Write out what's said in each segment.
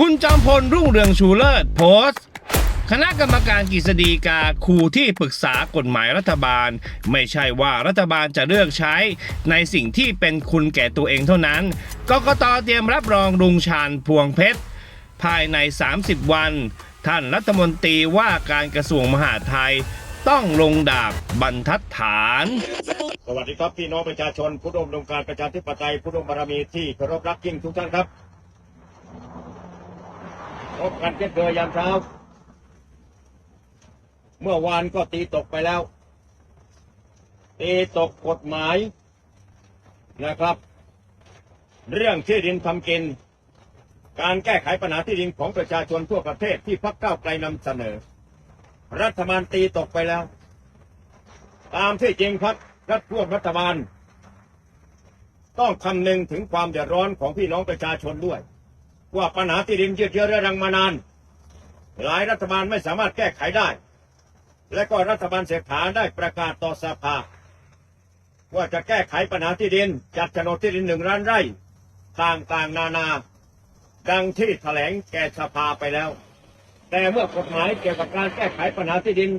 คุณจอมพลรุ่งเรืองชูเลิศโพสต์ คณะกรรมการกฤษฎีกาครูที่ปรึกษากฎหมายรัฐบาล ไม่ใช่ว่ารัฐบาลจะเลือกใช้ ในสิ่งที่เป็นคุณแก่ตัวเองเท่านั้นกกตเตรียมรับรองลุงชาญพวงเพชร ภายใน 30 วัน ท่านรัฐมนตรีว่าการกระทรวงมหาดไทย ต้องลงดาบบรรทัดฐาน สวัสดีครับพี่น้องประชาชนผู้ร่วมดงการประชาธิปไตยผู้ร่วมบารมีที่เคารพรักยิ่งทุกท่านครับ พบกันเช่นเคยยามเช้า เมื่อวานก็ตีตกไปแล้ว ตีตกกฎหมายนะครับ เรื่องที่ดินทำกิน การแก้ไขปัญหาที่ดินของประชาชนทั่วประเทศที่พักเก้าไกลนำเสนอ รัฐบาลตีตกไปแล้ว ตามที่จริงครับรัฐร่วมรัฐบาล ต้องคำนึงถึงความเดือดร้อนของพี่น้องประชาชนด้วย ว่าปัญหาที่ดินยืดเยื้อเรื้อรังมานาน หลายรัฐบาลไม่สามารถแก้ไขได้ และก็รัฐบาลเศรษฐาได้ประกาศต่อสภา ว่าจะแก้ไขปัญหาที่ดิน จัดโฉนดที่ดินหนึ่งล้านไร่ต่างๆนานา ดังที่แถลงแก่สภาไปแล้ว แต่เมื่อกฎหมายเกี่ยวกับการแก้ไขปัญหาที่ดิน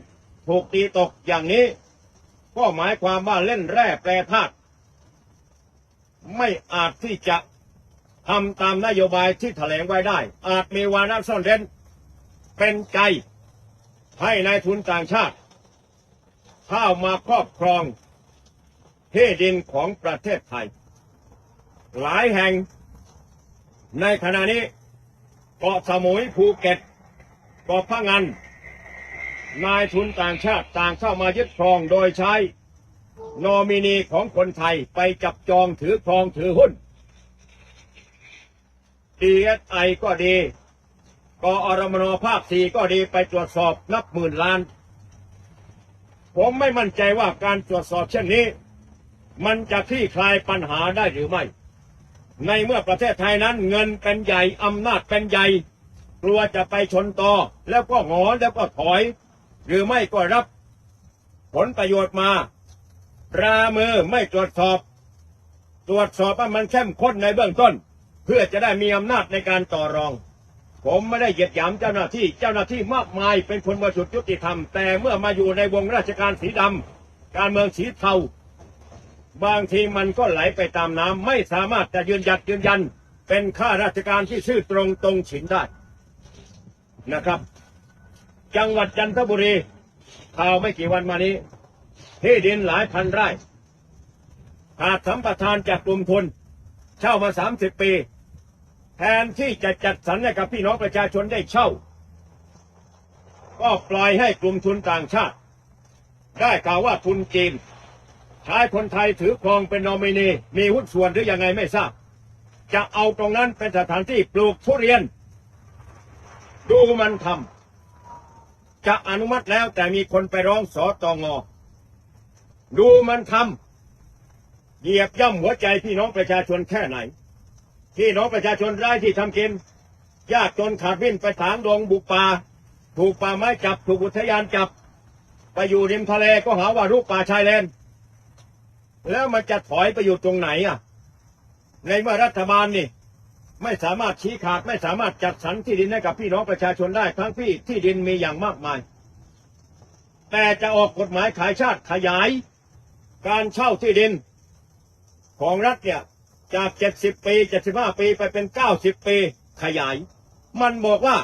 ถูกตีตกอย่างนี้ ก็หมายความว่าเล่นแร่แปรธาตุไม่อาจที่จะ ทำตามนโยบายที่แถลงไว้ได้ อาจมีวาระซ่อนเร้น เป็นใจให้นายทุนต่างชาติ เข้ามาครอบครองที่ดินของประเทศไทย หลายแห่งในขณะนี้เกาะสมุยภูเก็ตเกาะพะงันนายทุนต่างชาติต่างเข้ามายึดครองโดยใช้โนมินีของคนไทยไปจับจองถือครองถือหุ้น DSI ก็ดี กอรมนภาคสี่ก็ดีไปตรวจสอบนับหมื่นล้าน ผมไม่มั่นใจว่าการตรวจสอบเช่นนี้ มันจะคลี่คลายปัญหาได้หรือไม่ ในเมื่อประเทศไทยนั้นเงินเป็นใหญ่อำนาจเป็นใหญ่ กลัวจะไปชนต่อแล้วก็หงอนแล้วก็ถอย หรือไม่ก็รับ ผลประโยชน์มารามือไม่ตรวจสอบ ตรวจสอบว่ามันเข้มข้นในเบื้องต้น เพื่อจะได้มีอำนาจในการต่อรอง ผมไม่ได้เหยียดหยามเจ้าหน้าที่ เจ้าหน้าที่มากมายเป็นคนบริสุทธิ์ยุติธรรม แต่เมื่อมาอยู่ในวงราชการสีดำการเมืองสีเทาบางทีมันก็ไหลไปตามน้ำไม่สามารถจะยืนหยัดยืนยัน เป็นข้าราชการที่ซื่อตรงตรงฉินได้นะครับ จังหวัดจันทบุรีข่าวไม่กี่วันมานี้ ที่ดินหลายพันไร่ขาดสัมปทานจากกลุ่มทุน เช่ามาสามสิบปี แทนที่จะจัดสรรให้กับพี่น้องประชาชนได้เช่า ก็ปล่อยให้กลุ่มทุนต่างชาติ ได้ข่าวว่าทุนจีน ใช้คนไทยถือครองเป็นนอมินี มีหุ้นส่วนหรือยังไงไม่ทราบ จะเอาตรงนั้นเป็นสถานที่ปลูกทุเรียน ดูมันทำจะอนุมัติแล้วแต่มีคนไปร้องสอตองอดูมันทำเหยียบย่ำหัวใจพี่น้องประชาชนแค่ไหน พี่น้องประชาชนไร้ที่ทำกิน ยากจนขาดวิ่นไปถางดงบุกป่า ถูกป่าไม้จับ ถูกอุทยานจับ ไปอยู่ริมทะเลก็หาว่ารุกป่าชายเลน แล้วมันจะถอยไปอยู่ตรงไหนอะ ในเมื่อรัฐบาลนี่ ไม่สามารถชี้ขาดไม่สามารถจัดสรรที่ดินให้กับพี่น้องประชาชนได้ทั้งที่ที่ดินมีอย่างมากมาย แต่จะออกกฎหมายขายชาติขยาย การเช่าที่ดินของรัฐเนี่ย จาก70ปี75ปีไปเป็น90ปีขยาย มันบอกว่า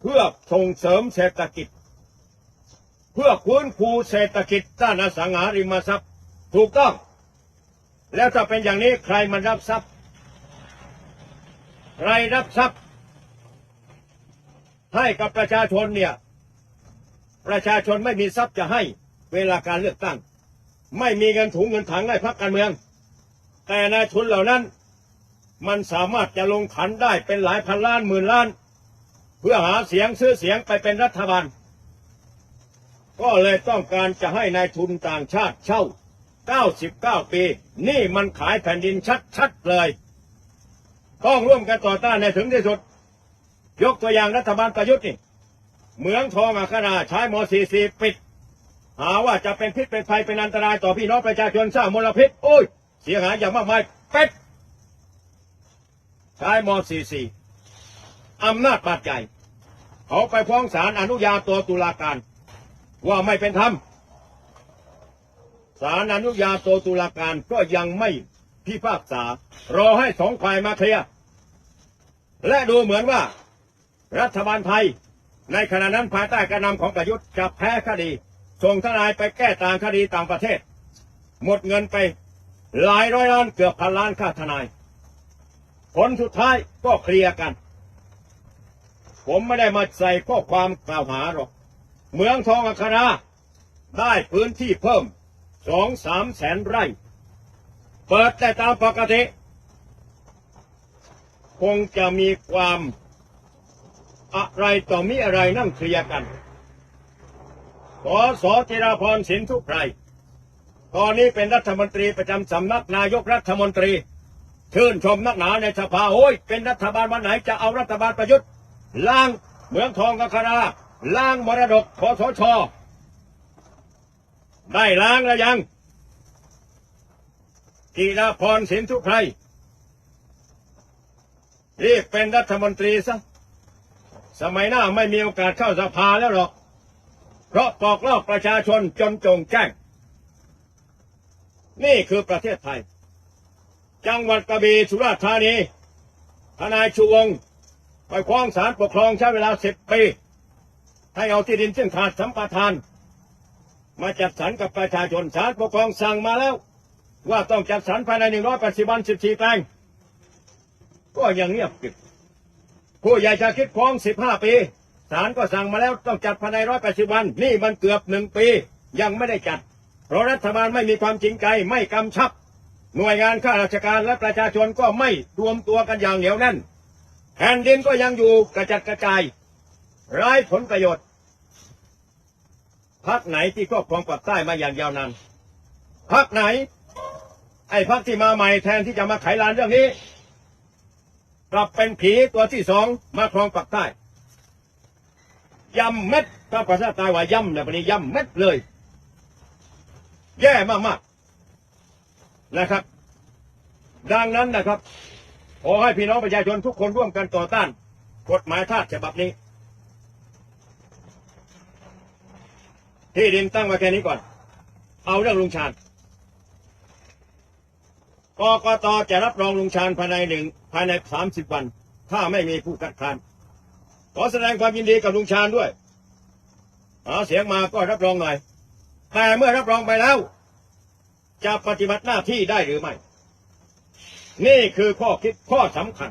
เพื่อส่งเสริมเศรษฐกิจ เพื่อฟื้นฟูเศรษฐกิจด้านอสังหาริมทรัพย์ ถูกต้อง แล้วถ้าเป็นอย่างนี้ใครมันรับทรัพย์ ใครรับทรัพย์ให้กับประชาชนเนี่ย ประชาชนไม่มีทรัพย์จะให้เวลาการเลือกตั้ง ไม่มีเงินถุงเงินถังให้พักการเมือง แต่นายทุนเหล่านั้น มันสามารถจะลงขันได้เป็นหลายพันล้านหมื่นล้าน เพื่อหาเสียงซื้อเสียงไปเป็นรัฐบาล ก็เลยต้องการจะให้นายทุนต่างชาติเช่า 99 ปี นี่มันขายแผ่นดินชัดๆเลย ต้องร่วมกันต่อต้านในถึงที่สุด ยกตัวอย่างรัฐบาลประยุทธ์นี่เหมืองทองอัคราใช้ม .44 ปิด หาว่าจะเป็นพิษเป็นภัยเป็นอันตรายต่อพี่น้องประชาชนสร้างมลพิษโอ้ย เสียหายอย่างมากมายเป็ดใช้ม .44 อำนาจบาดใจเขาไปฟ้องศาลอนุญาโตตุลาการ ว่าไม่เป็นธรรมศาลอนุญาโตตุลาการก็ยังไม่พิพากษา รอให้สองฝ่ายมาเคลียร์และดูเหมือนว่า รัฐบาลไทย ในขณะนั้นภายใต้การนำของประยุทธ์จะแพ้คดี ส่งทนายไปแก้ต่างคดีต่างประเทศ หมดเงินไป หลายร้อยล้านเกือบพันล้านค่าทนาย ผลสุดท้ายก็เคลียร์กัน ผมไม่ได้มาใส่ข้อความกล่าวหาหรอก เมืองทองอัคราได้พื้นที่เพิ่มสองสามแสนไร่ เปิดแต่ตามปกติ คงจะมีความอะไรต่อมีอะไรนั่งเคลียร์กันสอสอจิราพรสินทุกไพร ตอนนี้เป็นรัฐมนตรีประจำสำนักนายกรัฐมนตรีชื่นชมนักหนาในสภาโอ้ยเป็นรัฐบาลวันไหนจะเอารัฐบาลประยุทธ์ล้างเมืองทองกัคราล้างมรดกคอสชได้ล้างแล้วยังกีฬาพรสินทุไพรรีบเป็นรัฐมนตรีซะสมัยหน้าไม่มีโอกาสเข้าสภาแล้วหรอก เพราะปอกลอกประชาชนจนจงแจ้ง นี่คือประเทศไทย จังหวัดกระบี่สุราษฎร์ธานีทนายชูวงไปฟ้องศาลปกครองใช้เวลาสิบปี ให้เอาที่ดินซึ่งขาดสัมปทาน มาจัดสรรกับประชาชนศาลปกครองสั่งมาแล้ว ว่าต้องจัดสรรภายในหนึ่งร้อยแปดสิบวันสิบสี่แปลงก็ยังเงียบกริบผู้ใหญ่จะคิดฟ้องสิบห้าปีศาลก็สั่งมาแล้วต้องจัดภายในร้อยแปดสิบวัน นี่มันเกือบหนึ่งปี ยังไม่ได้จัด เพราะรัฐบาลไม่มีความจริงใจไม่กำชับ หน่วยงานข้าราชการและประชาชนก็ไม่รวมตัวกันอย่างเหนียวแน่นแผ่นดินก็ยังอยู่กระจัดกระจายไร้ผลประโยชน์พักไหนที่ครอบครองปากใต้มาอย่างยาวนานพักไหน ไอ้พักที่มาใหม่แทนที่จะมาไขลานเรื่องนี้ กลับเป็นผีตัวที่สองมาครองปากใต้ยำเม็ดถ้าภาษาใต้ว่ายำเนี่ยปนี้ยำเม็ดเลย แย่มากๆนะครับ ดังนั้นนะครับ ขอให้พี่น้องประชาชนทุกคนร่วมกันต่อต้าน กฎหมายทาสฉบับนี้ ที่ดินตั้งไว้แค่นี้ก่อน เอาเรื่องลุงชาญกกตจะรับรองลุงชาญภายในหนึ่งภายในสามสิบวัน ถ้าไม่มีผู้คัดค้านขอแสดงความยินดีกับลุงชาญด้วยหาเสียงมาก็รับรองหน่อย แต่เมื่อรับรองไปแล้ว จะปฏิบัติหน้าที่ได้หรือไม่ นี่คือข้อคิดข้อสำคัญ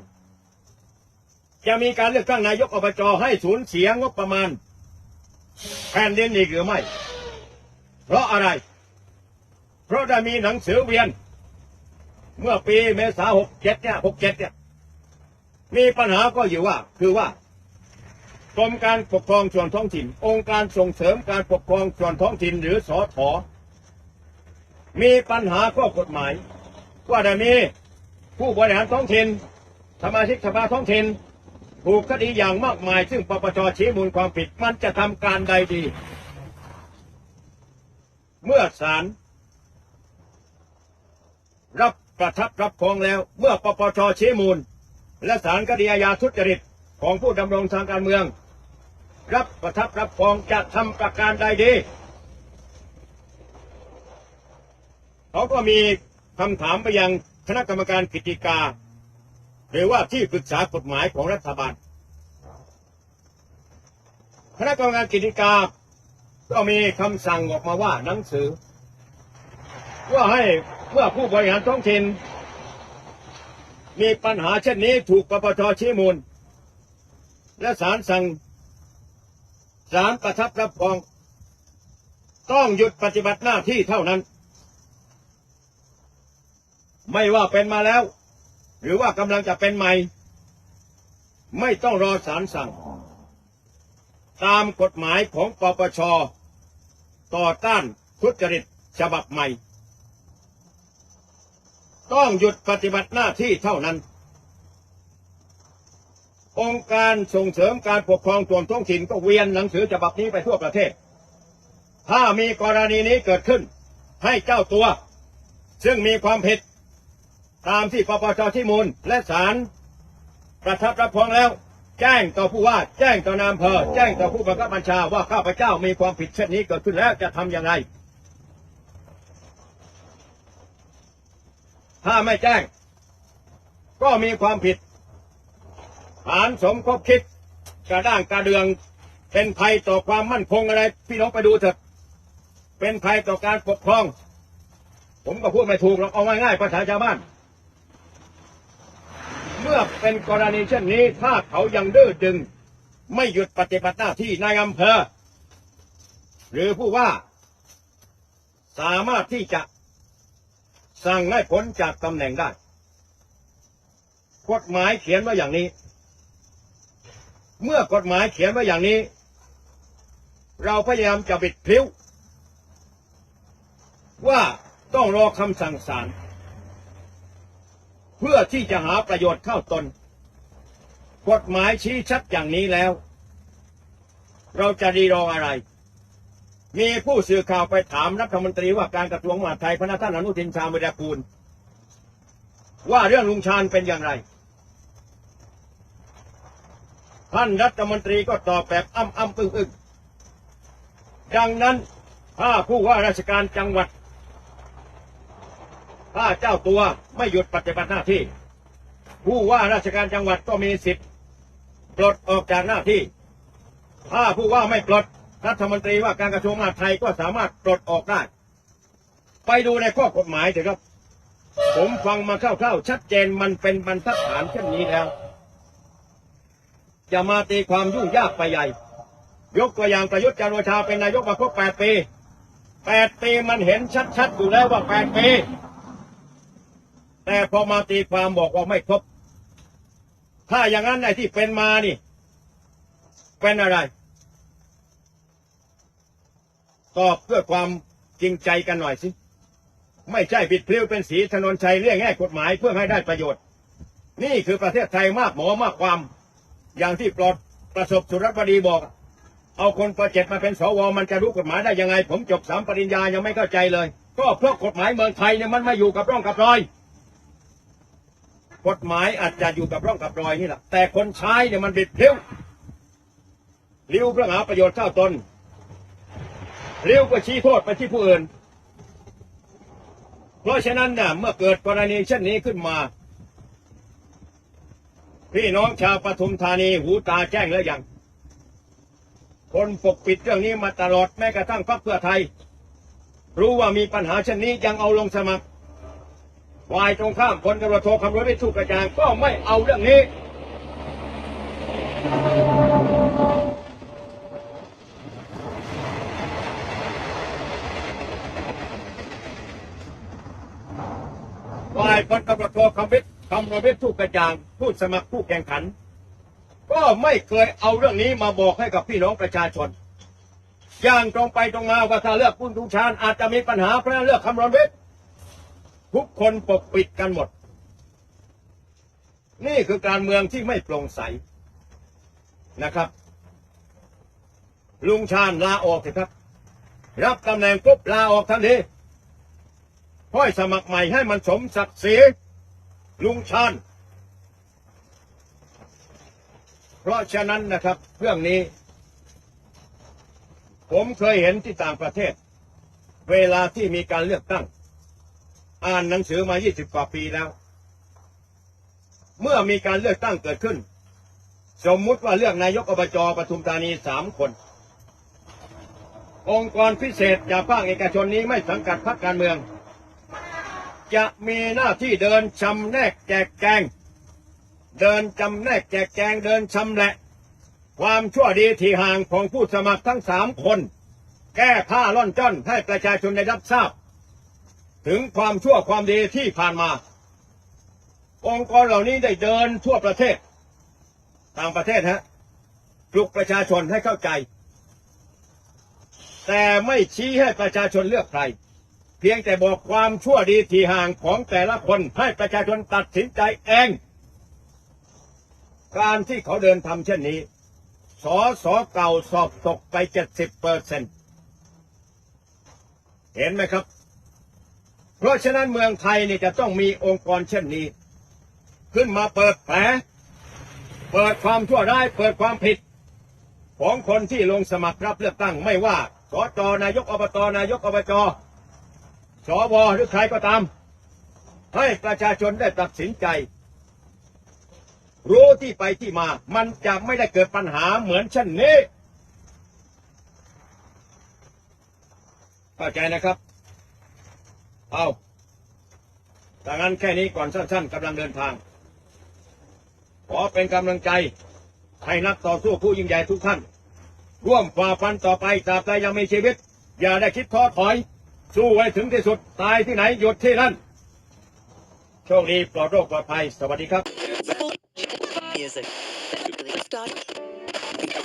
จะมีการเลือกตั้งนายกอบจให้สูญเสียงบประมาณแผ่นดินอีกหรือไม่ เพราะอะไร เพราะได้มีหนังสือเวียน เมื่อปีเมษาหกเจ็ดเนี่ยหกเจ็ดเนี่ย มีปัญหาก็อยู่ว่า คือว่า กรมการปกครองส่วนท้องถิ่น องค์การส่งเสริมการปกครองส่วนท้องถิ่นหรือสอถอมีปัญหาข้อกฎหมาย ว่าได้มีผู้บริหารท้องถิ่นสมาชิกสภาท้องถิ่นถูกคดีอย่างมากมาย ซึ่งปปชชี้มูลความผิดมันจะทำการใดดี เมื่อศาลรับประทับรับฟ้องแล้ว เมื่อปปชชี้มูล และศาลคดีอาญาทุจริตของผู้ดำรงทางการเมือง รับประทับรับฟองจะทำประการใดดี เขาก็มีคำถามไปยังคณะกรรมการกิจกา หรือว่าที่ปรึกษากฎหมายของรัฐบาล คณะกรรมการกิจกา ก็มีคำสั่งออกมาว่าหนังสือ ว่าให้เมื่อผู้บริหารท้องถิ่นมีปัญหาเช่นนี้ถูกปปชชี้มูล และศาลสั่ง ศาลประทับรับฟ้อง ต้องหยุดปฏิบัติหน้าที่เท่านั้น ไม่ว่าเป็นมาแล้ว หรือว่ากำลังจะเป็นใหม่ ไม่ต้องรอศาลสั่ง ตามกฎหมายของปปช ต่อต้านทุจริตฉบับใหม่ ต้องหยุดปฏิบัติหน้าที่เท่านั้น องค์การส่งเสริมการปกครองส่วนท้องถิ่นก็เวียนหนังสือฉบับนี้ไปทั่วประเทศ ถ้ามีกรณีนี้เกิดขึ้น ให้เจ้าตัว ซึ่งมีความผิดตามที่ปปชที่มูล และศาลประทับรับฟ้องแล้ว แจ้งต่อผู้ว่า แจ้งต่อนายอำเภอ แจ้งต่อผู้บังคับบัญชาว่าข้าพเจ้ามีความผิดเช่นนี้เกิดขึ้นแล้วจะทำอย่างไร ถ้าไม่แจ้ง ก็มีความผิด ฐานสมคบคิดกระด้างกระเดือง เป็นภัยต่อความมั่นคงอะไร พี่น้องไปดูเถอะ เป็นภัยต่อการปกครอง ผมก็พูดไม่ถูกหรอกเอาง่ายๆภาษาชาวบ้าน เมื่อเป็นกรณีเช่นนี้ถ้าเขายังดื้อดึง ไม่หยุดปฏิบัติหน้าที่ในอำเภอ หรือผู้ว่า สามารถที่จะสั่งให้พ้นจากตำแหน่งได้กฎหมายเขียนไว้อย่างนี้ เมื่อกฎหมายเขียนไว้อย่างนี้ เราพยายามจะบิดพลิ้ว ว่าต้องรอคำสั่งศาลเพื่อที่จะหาประโยชน์เข้าตน กฎหมายชี้ชัดอย่างนี้แล้ว เราจะดีรออะไร มีผู้สื่อข่าวไปถามรัฐมนตรีว่าการกระทรวงมหาดไทยพระนท่านอนุทินชาญวิรากูล ว่าเรื่องลุงชาญเป็นอย่างไร ท่านรัฐมนตรีก็ตอบแบบอ้ำอ้ำอึ้งอึ้งดังนั้นถ้าผู้ว่าราชการจังหวัด ถ้าเจ้าตัวไม่หยุดปฏิบัติหน้าที่ ผู้ว่าราชการจังหวัดก็มีสิทธิ์ปลดออกจากหน้าที่ ถ้าผู้ว่าไม่ปลดรัฐมนตรีว่าการกระทรวงมหาดไทยก็สามารถปลดออกได้ ไปดูในข้อกฎหมายเถอะครับ ผมฟังมาคร่าวๆชัดเจนมันเป็นบรรทัดฐานเช่นนี้แล้ว จะมาตีความยุ่งยากไปใหญ่ ยกตัวอย่างประยุทธ์จันทร์โอชาเป็นนายกมาครบแปดปีแปดปีมันเห็นชัดๆอยู่แล้วว่าแปดปี แต่พอมาตีความบอกว่าไม่ครบ ถ้าอย่างนั้นไอ้ที่เป็นมานี่ เป็นอะไร ตอบเพื่อความจริงใจกันหน่อยสิไม่ใช่บิดพลิ้วเป็นสีถนนชัยเรียงแง่กฎหมายเพื่อให้ได้ประโยชน์ นี่คือประเทศไทยมากหมอมากความ อย่างที่ปลอดประสบสุรบดีบอก เอาคนประเจ็ดมาเป็นสวมันจะรู้กฎหมายได้ยังไง ผมจบสามปริญญายังไม่เข้าใจเลย ก็เพราะกฎหมายเมืองไทยเนี่ยมันไม่อยู่กับร่องกับรอย กฎหมายอาจจะอยู่กับร่องกับรอยนี่แหละแต่คนใช้เนี่ยมันบิดพลิ้วเลิ้ยวเพื่อหาประโยชน์เข้าตนเลิ้ยวก็ชี้โทษไปที่ผู้อื่น เพราะฉะนั้นเนี่ยเมื่อเกิดกรณีเช่นนี้ขึ้นมา พี่น้องชาวปทุมธานีหูตาแจ้งแล้วยัง คนปกปิดเรื่องนี้มาตลอดแม้กระทั่งพรรคเพื่อไทย รู้ว่ามีปัญหาเช่นนี้ยังเอาลงสมัครฝ่ายตรงข้ามพลตำรวจโทคำรณวิทุกกระจางก็ไม่เอาเรื่องนี้ ฝ่ายพลตำรวจโทคำวิทยำรณวิทย์ทุกกระจางผู้สมัครผู้แข่งขัน ก็ไม่เคยเอาเรื่องนี้มาบอกให้กับพี่น้องประชาชน อย่างตรงไปตรงมาว่าถ้าเลือกคุณทุชาญอาจจะมีปัญหาเพราะเลือกคำรณวิทย์ทุกคนปกปิดกันหมด นี่คือการเมืองที่ไม่โปร่งใสนะครับ ลุงชาญลาออกเถอะครับ รับตำแหน่งปุ๊บลาออกทันทีค่อยสมัครใหม่ให้มันสมศักดิ์ศรี ลุงชาญเพราะฉะนั้นนะครับ เรื่องนี้ ผมเคยเห็นที่ต่างประเทศ เวลาที่มีการเลือกตั้ง อ่านหนังสือมา 20 กว่าปีแล้ว เมื่อมีการเลือกตั้งเกิดขึ้น สมมุติว่าเลือกนายกอบจปทุมธานีสามคน องค์กรพิเศษจากภาคเอกชนนี้ไม่สังกัดพรรคการเมือง จะมีหน้าที่เดินชำแนกแจกแจง เดินจำแนกแจกแจงเดินชำแหละ ความชั่วดีที่ห่างของผู้สมัครทั้งสามคน แก้ผ้าล่อนจ้อนให้ประชาชนได้รับทราบ ถึงความชั่วความดีที่ผ่านมา องค์กรเหล่านี้ได้เดินทั่วประเทศ ต่างประเทศฮะปลุกประชาชนให้เข้าใจ แต่ไม่ชี้ให้ประชาชนเลือกใคร เพียงแต่บอกความชั่วดีที่ห่างของแต่ละคนให้ประชาชนตัดสินใจเอง การที่เขาเดินทำเช่นนี้ สอสอเก่าสอบตกไปเจ็ดสิบเปอร์เซ็นเห็นไหมครับ เพราะฉะนั้นเมืองไทยนี่จะต้องมีองค์กรเช่นนี้ ขึ้นมาเปิดแผลเปิดความชั่วร้ายเปิดความผิด ของคนที่ลงสมัครรับเลือกตั้งไม่ว่าสจนายกอบตนายกอบจ สวหรือใครก็ตาม ให้ประชาชนได้ตัดสินใจ รู้ที่ไปที่มา มันจะไม่ได้เกิดปัญหาเหมือนเช่นนี้เข้าใจนะครับ เอาดังนั้นแค่นี้ก่อนสั้นๆกำลังเดินทาง ขอเป็นกำลังใจ ให้นักต่อสู้ผู้ยิ่งใหญ่ทุกท่าน ร่วมฝ่าฟันต่อไปตราบใดยังมีชีวิต อย่าได้คิดท้อถอย สู้ไว้ถึงที่สุด ตายที่ไหนหยุดที่นั่น โชคดีปลอดโรคปลอดภัย สวัสดีครับ